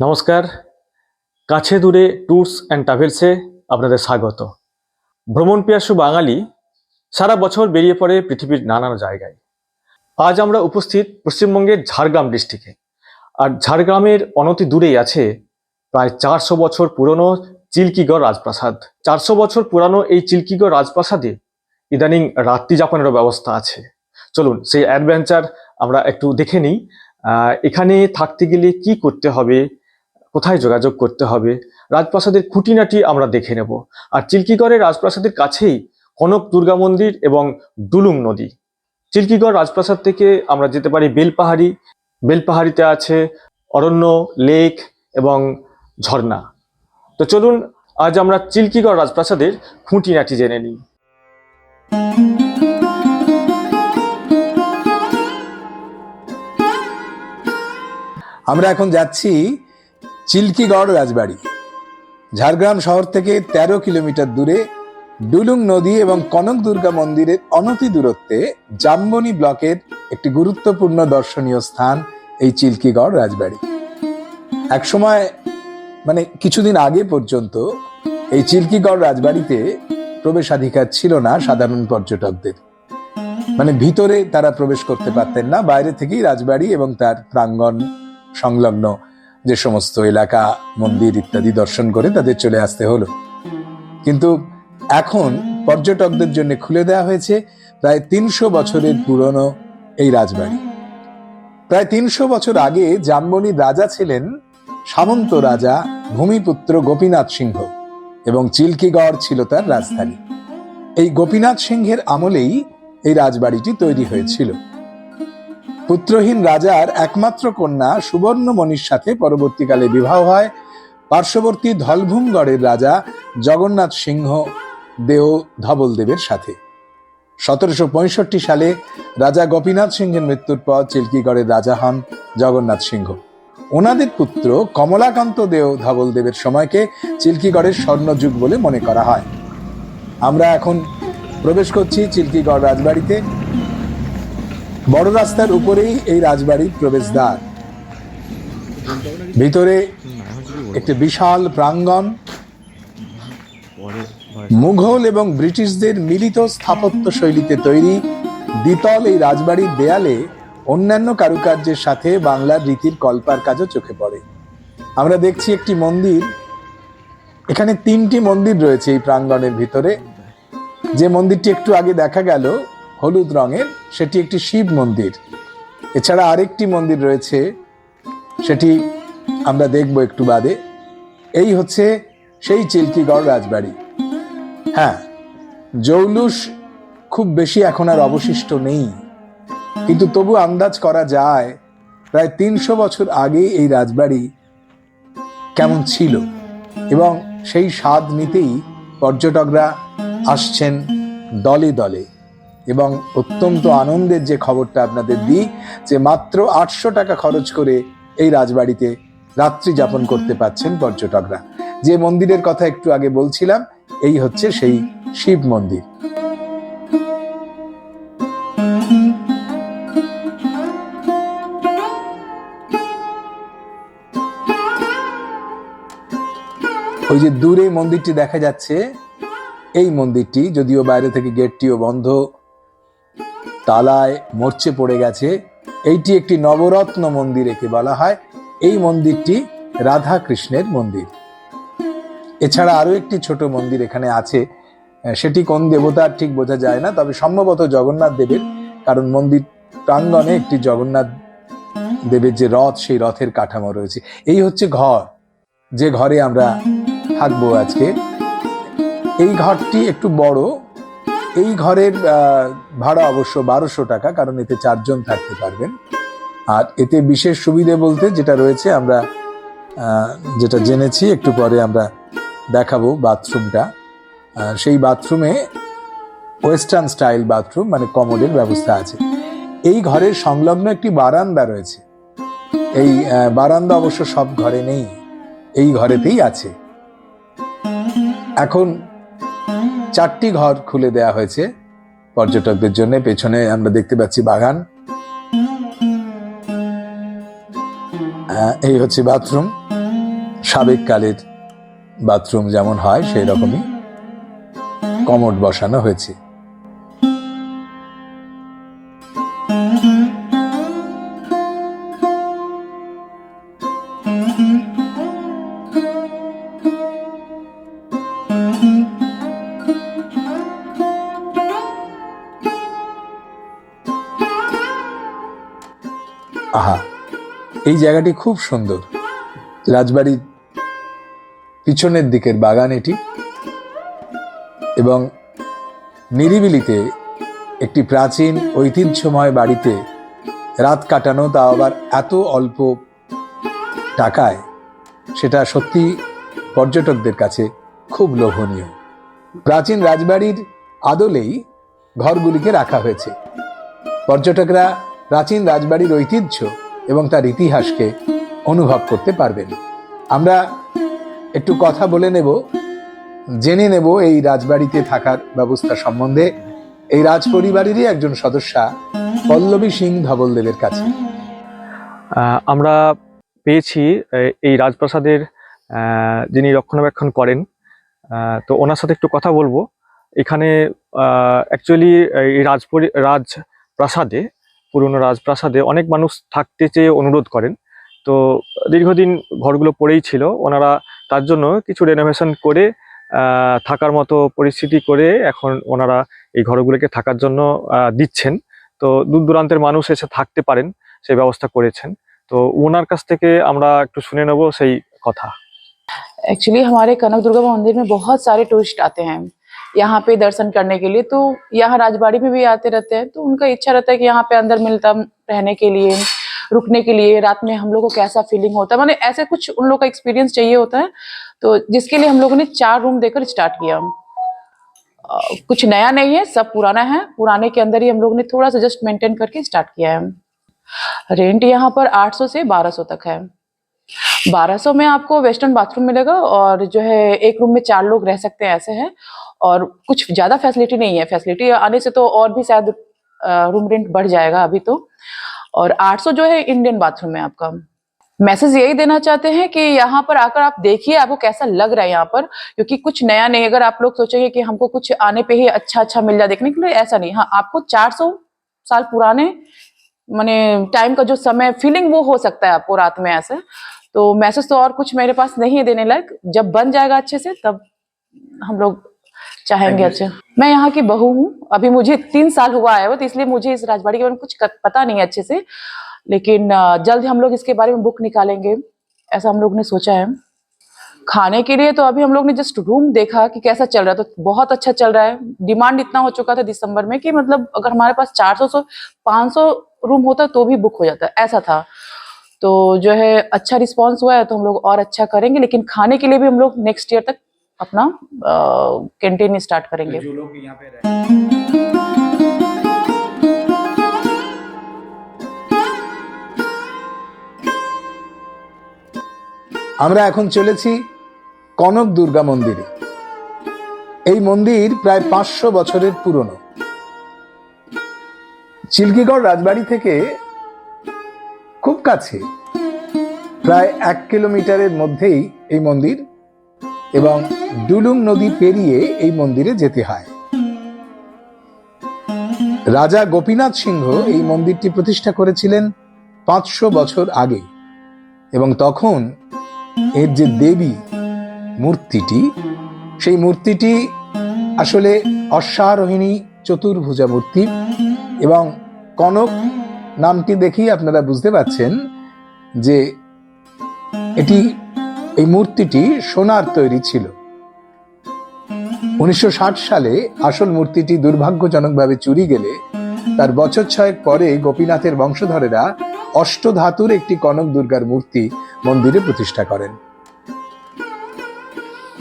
নমস্কার। কাছে দূরে ট্যুরস অ্যান্ড ট্রাভেলসে আপনাদের স্বাগত। ভ্রমণ পিয়াসু বাঙালি সারা বছর বেরিয়ে পড়ে পৃথিবীর নানান জায়গায়। আজ আমরা উপস্থিত পশ্চিমবঙ্গের ঝাড়গ্রাম ডিস্ট্রিক্টে। আর ঝাড়গ্রামের অনতি দূরেই আছে প্রায় চারশো বছর পুরনো চিল্কিগড় রাজপ্রাসাদ। চারশো বছর পুরানো এই চিল্কিগড় রাজপ্রাসাদে ইদানিং রাত্রি যাপনেরও ব্যবস্থা আছে। চলুন সেই অ্যাডভেঞ্চার আমরা একটু দেখে নিই। এখানে থাকতে গেলে কি করতে হবে? কোথায় যোগাযোগ করতে হবে? রাজপ্রাসাদের খুঁটিনাটি আমরা দেখে নেব। আর চিল্কিগড়ের রাজপ্রাসাদের কাছেই কনক দুর্গা মন্দির এবং ডুলুং নদী। চিল্কিগড় রাজপ্রাসাদ থেকে আমরা যেতে পারি বেলপাহাড়ি। বেলপাহাড়িতে আছে অরণ্য, লেক এবং ঝর্ণা। তো চলুন, আজ আমরা চিল্কিগড় রাজপ্রাসাদের খুঁটিনাটি জেনে নিই। আমরা এখন যাচ্ছি চিল্কিগড় রাজবাড়ি। ঝাড়গ্রাম শহর থেকে ১৩ কিলোমিটার দূরে ডুলুং নদী এবং কনক দুর্গা মন্দিরের অনতি দূরত্বে জাম্বনি ব্লকের একটি গুরুত্বপূর্ণ দর্শনীয় স্থান এই চিল্কিগড় রাজবাড়ি। একসময় মানে কিছুদিন আগে পর্যন্ত এই চিল্কিগড় রাজবাড়িতে প্রবেশাধিকার ছিল না সাধারণ পর্যটকদের। মানে ভিতরে তারা প্রবেশ করতে পারতেন না, বাইরে থেকেই রাজবাড়ি এবং তার প্রাঙ্গণ সংলগ্ন যে সমস্ত এলাকা, মন্দির ইত্যাদি দর্শন করে তাদের চলে আসতে হলো। কিন্তু এখন পর্যটকদের জন্য খুলে দেওয়া হয়েছে প্রায় তিনশো বছরের পুরনো এই রাজবাড়ি। প্রায় তিনশো বছর আগে জামবনির রাজা ছিলেন সামন্ত রাজা ভূমিপুত্র গোপীনাথ সিংহ এবং চিল্কিগড় ছিল তার রাজধানী। এই গোপীনাথ সিংহের আমলেই এই রাজবাড়িটি তৈরি হয়েছিল। পুত্রহীন রাজার একমাত্র কন্যা সুবর্ণমণির সাথে পরবর্তীকালে বিবাহ হয়। পার্শ্ববর্তী ধলভূমগড়ের রাজা জগন্নাথ সিংহ দেও ধবলদেবের সাথে। সতেরোশো পঁয়ষট্টি সালে রাজা গোপীনাথ সিংহের মৃত্যুর পর চিল্কিগড়ের রাজা হন জগন্নাথ সিংহ। ওনাদের পুত্র কমলাকান্ত দেও ধবলদেবের সময়কে চিল্কিগড়ের স্বর্ণযুগ বলে মনে করা হয়। আমরা এখন প্রবেশ করছি চিল্কিগড় রাজবাড়িতে। বড় রাস্তার উপরেই এই রাজবাড়ির প্রবেশদ্বার। ভিতরে একটি বিশাল প্রাঙ্গণ। মুঘল এবং ব্রিটিশদের মিলিত স্থাপত্য শৈলীতে তৈরি দ্বিতল এই রাজবাড়ির দেয়ালে অন্যান্য কারুকার্যের সাথে বাংলার রীতির কল্পার কাজও চোখে পড়ে। আমরা দেখছি একটি মন্দির। এখানে তিনটি মন্দির রয়েছে এই প্রাঙ্গণের ভিতরে। যে মন্দিরটি একটু আগে দেখা গেল হলুদ রঙের, সেটি একটি শিব মন্দির। এছাড়া আরেকটি মন্দির রয়েছে, সেটি আমরা দেখব একটু বাদে। এই হচ্ছে সেই চিল্কিগড় রাজবাড়ি। হ্যাঁ জৌলুস খুব বেশি এখন আর অবশিষ্ট নেই। কিন্তু তবু আন্দাজ করা যায়, প্রায় তিনশো বছর আগে এই রাজবাড়ি কেমন ছিল। এবং সেই স্বাদ নিতেই পর্যটকরা আসছেন দলে দলে। এবং অত্যন্ত আনন্দের যে খবরটা আপনাদের দিই যে মাত্র আটশো টাকা খরচ করে এই রাজবাড়িতে রাত্রি যাপন করতে পাচ্ছেন পর্যটকরা। যে মন্দিরের কথা একটু আগে বলছিলাম এই হচ্ছে সেই শিব মন্দির। ওই যে দূরে মন্দিরটি দেখা যাচ্ছে এই মন্দিরটি যদিও বাইরে থেকে গেটটিও বন্ধ তালায় মরচে পড়ে গেছে। এইটি একটি নবরত্ন মন্দির একে বলা হয়। এই মন্দিরটি রাধা কৃষ্ণের মন্দির। এছাড়া আরও একটি ছোট মন্দির এখানে আছে। সেটি কোন দেবতার ঠিক বোঝা যায় না, তবে সম্ভবত জগন্নাথ দেবের, কারণ মন্দির প্রাঙ্গণে একটি জগন্নাথ দেবের যে রথ, সেই রথের কাঠামো রয়েছে। এই হচ্ছে ঘর। যে ঘরে আমরা থাকব আজকে। এই ঘরটি একটু বড় এই ঘরের ভাড়া অবশ্য বারোশো টাকা, কারণ এতে চারজন থাকতে পারবেন। আর এতে বিশেষ সুবিধে বলতে যেটা রয়েছে, আমরা যেটা জেনেছি, একটু পরে আমরা দেখাবো বাথরুমটা। সেই বাথরুমে ওয়েস্টার্ন স্টাইল বাথরুম মানে কমোডের ব্যবস্থা আছে। এই ঘরের সংলগ্ন একটি বারান্দা রয়েছে। এই বারান্দা অবশ্য সব ঘরে নেই, এই ঘরেতেই আছে। এখন চারটি ঘর খুলে দেয়া হয়েছে পর্যটকদের জন্য। পেছনে আমরা দেখতে পাচ্ছি বাগান। এই হচ্ছে বাথরুম। সাবেক কালের বাথরুম যেমন হয় সেই রকমই কমট বসানো হয়েছে। এই জায়গাটি খুব সুন্দর। রাজবাড়ির পিছনের দিকের বাগান এটি এবং নিরিবিলিতে একটি প্রাচীন ঐতিহ্যময় বাড়িতে রাত কাটানো তা আবার এত অল্প টাকায়। সেটা সত্যি পর্যটকদের কাছে খুব লোভনীয়। প্রাচীন রাজবাড়ির আদলেই ঘরগুলিকে রাখা হয়েছে। পর্যটকরা প্রাচীন রাজবাড়ির ঐতিহ্য এবং তার ইতিহাসকে অনুভব করতে পারবেন। আমরা একটু কথা বলে নেব, জেনে নেব এই রাজবাড়িতে থাকার ব্যবস্থা সম্বন্ধে। এই রাজ পরিবারেরই একজন সদস্যা পল্লবী সিং ধবলদেবের কাছে। আমরা পেয়েছি এই রাজপ্রাসাদের যিনি রক্ষণাবেক্ষণ করেন তো ওনার সাথে একটু কথা বলব। এখানে অ্যাকচুয়ালি এই রাজপরি, রাজপ্রাসাদে পুরনো রাজপ্রাসাদে অনেক মানুষ থাকতে চেয়ে অনুরোধ করেন তো দীর্ঘদিন ঘরগুলো পড়েই ছিল ওনারা তার জন্য কিছু রেনোভেশন করে আহ, থাকার মতো পরিস্থিতি করে এখন ওনারা এই ঘরগুলোকে থাকার জন্য আহ, দিচ্ছেন তো দূর দূরান্তের মানুষ এসে থাকতে পারেন সেই ব্যবস্থা করেছেন তো ওনার কাছ থেকে আমরা একটু শুনে নেব সেই কথা एक्चुअली हमारे कनक दुर्गा मंदिर में बहुत सारे टूरिस्ट आते हैं यहाँ पे दर्शन करने के लिए तो यहाँ राजबाड़ी में भी आते रहते हैं तो उनका इच्छा रहता है कि यहाँ पे अंदर मिलता रहने के लिए, रुकने के लिए, रात में हम लोग को कैसा फीलिंग होता है। मतलब ऐसे कुछ उन लोग का एक्सपीरियंस चाहिए होता है तो जिसके लिए हम लोगों ने चार रूम देकर स्टार्ट किया। कुछ नया नहीं है, सब पुराना है, पुराने के अंदर ही हम लोग ने थोड़ा सा जस्ट मेंटेन करके स्टार्ट किया है। रेंट यहाँ पर 800 से 1200 तक है। 1200 में आपको वेस्टर्न बाथरूम मिलेगा और जो है एक रूम में चार लोग रह सकते हैं, ऐसे है। और कुछ ज़्यादा फैसिलिटी नहीं है। फैसिलिटी आने से तो और भी शायद रूम रेंट बढ़ जाएगा अभी तो। और 800 जो है इंडियन बाथरूम है आपका। मैसेज यही देना चाहते हैं कि यहाँ पर आकर आप देखिए आपको कैसा लग रहा है यहाँ पर, क्योंकि कुछ नया नहीं, अगर आप लोग सोचेंगे कि हमको कुछ आने पे ही अच्छा अच्छा मिल जाए देखने के लिए, ऐसा नहीं। हाँ आपको 400 साल पुराने, माने टाइम का जो समय फीलिंग वो हो सकता है आपको रात में ऐसे। तो मैसेज तो और कुछ मेरे पास नहीं है देने लायक। जब बन जाएगा अच्छे से, तब हम लोग चाहेंगे अच्छे मैं यहाँ की बहू हूँ। अभी मुझे तीन साल हुआ है वो तो इसलिए मुझे इस राजबाड़ी के बारे में कुछ पता नहीं है अच्छे से। लेकिन जल्द हम लोग इसके बारे में बुक निकालेंगे। ऐसा हम लोग ने सोचा है। खाने के लिए तो अभी हम लोग ने जस्ट रूम देखा कि कैसा चल रहा है। तो बहुत अच्छा चल रहा है। डिमांड इतना हो चुका था दिसंबर में कि मतलब अगर हमारे पास 400 सौ 500 रूम होता तो भी बुक हो जाता। ऐसा था। तो जो है अच्छा रिस्पांस हुआ है तो हम लोग और अच्छा करेंगे। लेकिन खाने के लिए भी हम लोग नेक्स्ट ईयर तक अपना कैंटीन स्टार्ट करेंगे जो लोग यहाँ पे रह আমরা এখন চলেছি কনক দুর্গা মন্দিরে এই মন্দির প্রায় পাঁচশো বছরের পুরনো চিল্কিগড় রাজবাড়ি থেকে খুব কাছে প্রায় এক কিলোমিটারের মধ্যেই এই মন্দির এবং ডুলুং নদী পেরিয়ে এই মন্দিরে যেতে হয়। রাজা গোপীনাথ সিংহ এই মন্দিরটি প্রতিষ্ঠা করেছিলেন পাঁচশো বছর আগে এবং তখন এর যে দেবী মূর্তিটি, সেই মূর্তিটি আসলে অশ্বারোহিণী চতুর্ভুজা মূর্তি এবং কনক নামটি দেখেই আপনারা বুঝতে পাচ্ছেন যে এটি এই মূর্তিটি সোনার তৈরি ছিল। উনিশশো ষাট সালে আসল মূর্তিটি দুর্ভাগ্যজনকভাবে চুরি গেলে তার বছর ছয়েক পরে গোপীনাথের বংশধরেরা অষ্টধাতুর একটি কনক দুর্গার মূর্তি মন্দিরে প্রতিষ্ঠা করেন।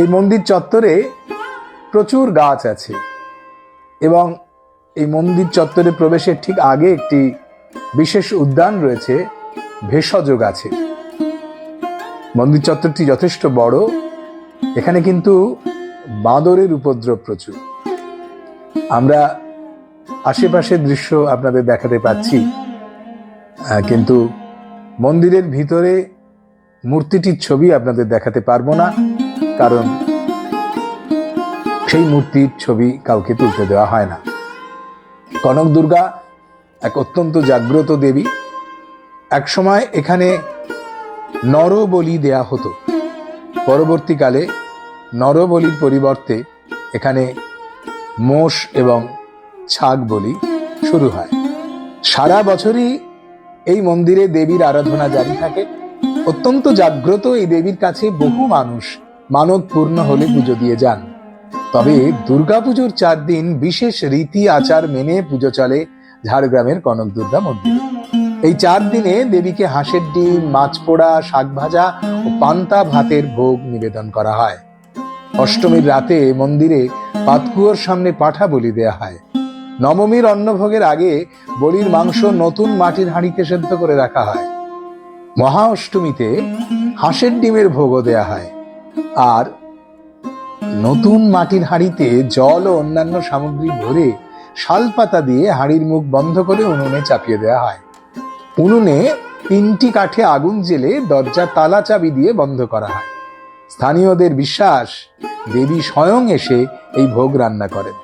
এই মন্দির চত্বরে প্রচুর গাছ আছে এবং এই মন্দির চত্বরে প্রবেশের ঠিক আগে একটি বিশেষ উদ্যান রয়েছে, ভেষজ গাছে। মন্দির চত্বরটি যথেষ্ট বড়। এখানে কিন্তু বাঁদরের উপদ্রব প্রচুর। আমরা আশেপাশের দৃশ্য আপনাদের দেখাতে পাচ্ছি। কিন্তু মন্দিরের ভিতরে মূর্তিটির ছবি আপনাদের দেখাতে পারব না, কারণ সেই মূর্তির ছবি কাউকে তুলতে দেওয়া হয় না। কনক দুর্গা এক অত্যন্ত জাগ্রত দেবী। একসময় এখানে নরবলি দেয়া হতো। পরবর্তীকালে নরবলির পরিবর্তে এখানে মোষ এবং ছাগ বলি শুরু হয়। সারা বছরই এই মন্দিরে দেবীর আরাধনা জারি থাকে। অত্যন্ত জাগ্রত এই দেবীর কাছে বহু মানুষ মানব পূর্ণ হলে পুজো দিয়ে যান। তবে দুর্গাপুজোর চার দিন বিশেষ রীতি আচার মেনে পুজো চলে ঝাড়গ্রামের কনক দুর্গা মন্দিরে। এই চার দিনে দেবীকে হাঁসের ডিম, মাছ পোড়া, শাক ভাজা ও পান্তা ভাতের ভোগ নিবেদন করা হয়। অষ্টমীর রাতে মন্দিরে পাতকুয়োর সামনে পাঠা বলি দেয়া হয়। নবমীর অন্নভোগের আগে বলির মাংস নতুন মাটির হাঁড়িতে সেদ্ধ করে রাখা হয়। মহা অষ্টমীতে হাঁসের ডিমের ভোগও দেয়া হয়। আর নতুন মাটির হাঁড়িতে জল ও অন্যান্য সামগ্রী ভরে শালপাতা দিয়ে হাঁড়ির মুখ বন্ধ করে উনুনে চাপিয়ে দেওয়া হয়। উনুনে তিনটি কাঠে আগুন জেলে দরজা তালা চাবি দিয়ে বন্ধ করা হয়। স্থানীয়দের বিশ্বাস, দেবী স্বয়ং এসে এই ভোগ রান্না করেন।